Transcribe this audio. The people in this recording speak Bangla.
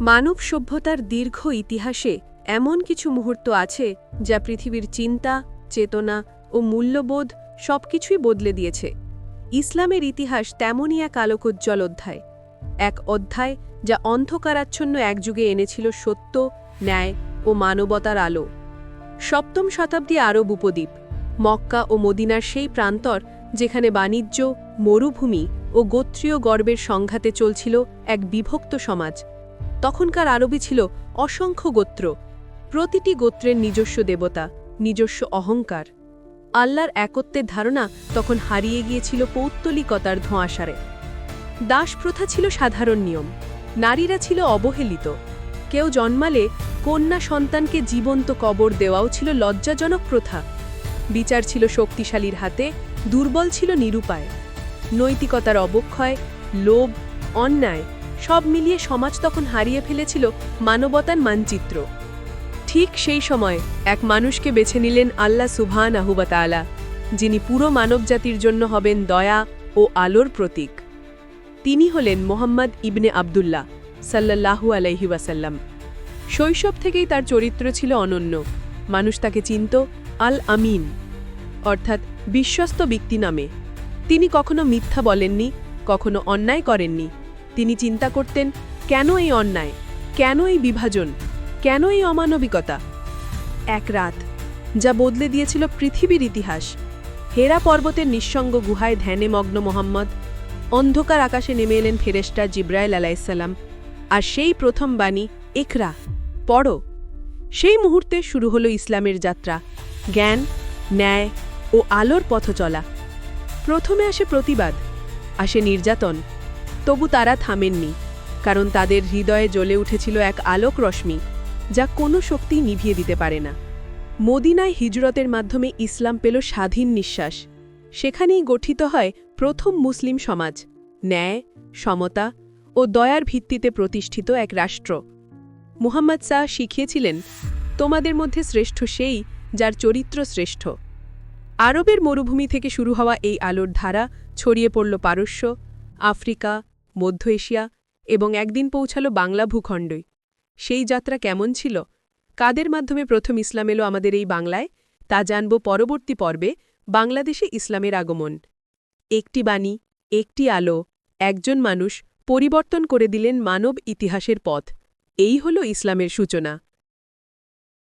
মানব সভ্যতার দীর্ঘ ইতিহাসে এমন কিছু মুহূর্ত আছে যা পৃথিবীর চিন্তা, চেতনা ও মূল্যবোধ সবকিছুই বদলে দিয়েছে। ইসলামের ইতিহাস তেমনই এক আলোকোজ্জ্বল অধ্যায়। এক অধ্যায় যা অন্ধকারাচ্ছন্ন এক যুগে এনেছিল সত্য, ন্যায় ও মানবতার আলো। সপ্তম শতাব্দী আরব উপদ্বীপ, মক্কা ও মদিনার সেই প্রান্তর যেখানে বাণিজ্য, মরুভূমি ও গোত্রীয় গর্বের সংঘাতে চলছিল এক বিভক্ত সমাজ। তখনকার আরবই ছিল অসংখ্য গোত্র। প্রতিটি গোত্রের নিজস্ব দেবতা, নিজস্ব অহংকার। আল্লাহর একত্বের ধারণা তখন হারিয়ে গিয়েছিল পৌত্তলিকতার ধোঁয়াশারে। দাস প্রথা ছিল সাধারণ নিয়ম। নারীরা ছিল অবহেলিত। কেউ জন্মালে কন্যা সন্তানকে জীবন্ত কবর দেওয়াও ছিল লজ্জাজনক প্রথা। বিচার ছিল শক্তিশালীর হাতে, দুর্বল ছিল নিরুপায়। নৈতিকতার অবক্ষয়, লোভ, অন্যায় সব মিলিয়ে সমাজ তখন হারিয়ে ফেলেছিল মানবতার মানচিত্র। ঠিক সেই সময় এক মানুষকে বেছে নিলেন আল্লাহ সুবহান আহুবাতালা যিনি পুরো মানবজাতির জন্য হবেন দয়া ও আলোর প্রতীক। তিনি হলেন মোহাম্মদ ইবনে আবদুল্লাহ সাল্লাল্লাহু আলাইহি ওয়াসাল্লাম। শৈশব থেকেই তার চরিত্র ছিল অনন্য। মানুষ তাকে চিনত আল আমিন, অর্থাৎ বিশ্বস্ত ব্যক্তি নামে। তিনি কখনো মিথ্যা বলেননি, কখনো অন্যায় করেননি। তিনি চিন্তা করতেন, কেন এই অন্যায়? কেন এই বিভাজন? কেন এই অমানবিকতা? এক রাত, যা বদলে দিয়েছিল পৃথিবীর ইতিহাস। হেরা পর্বতের নিঃসঙ্গ গুহায় ধ্যানে মগ্ন মোহাম্মদ, অন্ধকার আকাশে নেমে এলেন ফেরেস্টা জিব্রাইল আলাইসাল্লাম আর সেই প্রথম বাণী একরা পড়ো। সেই মুহূর্তে শুরু হলো ইসলামের যাত্রা, জ্ঞান, ন্যায় ও আলোর পথ চলা প্রথমে আসে প্রতিবাদ, আসে নির্যাতন তবু তারা থামেননি, কারণ তাদের হৃদয়ে জ্বলে উঠেছিল এক আলোক রশ্মি, যা কোনো শক্তি নিভিয়ে দিতে পারে না। মদিনায় হিজরতের মাধ্যমে ইসলাম পেল স্বাধীন নিঃশ্বাস। সেখানেই গঠিত হয় প্রথম মুসলিম সমাজ, ন্যায়, সমতা ও দয়ার ভিত্তিতে প্রতিষ্ঠিত এক রাষ্ট্র। মুহাম্মদ শাহ শিখিয়েছিলেন, তোমাদের মধ্যে শ্রেষ্ঠ সেই যার চরিত্র শ্রেষ্ঠ। আরবের মরুভূমি থেকে শুরু হওয়া এই আলোর ধারা ছড়িয়ে পড়ল পারস্য, আফ্রিকা মধ্য এশিয়া এবং একদিন পৌঁছাল বাংলা ভূখণ্ডই। সেই যাত্রা কেমন ছিল? কাদের মাধ্যমে প্রথম ইসলাম এলো আমাদের এই বাংলায়? তা জানব পরবর্তী পর্বে বাংলাদেশে ইসলামের আগমন। একটি বাণী, একটি আলো, একজন মানুষ পরিবর্তন করে দিলেন মানব ইতিহাসের পথ। এই হল ইসলামের সূচনা।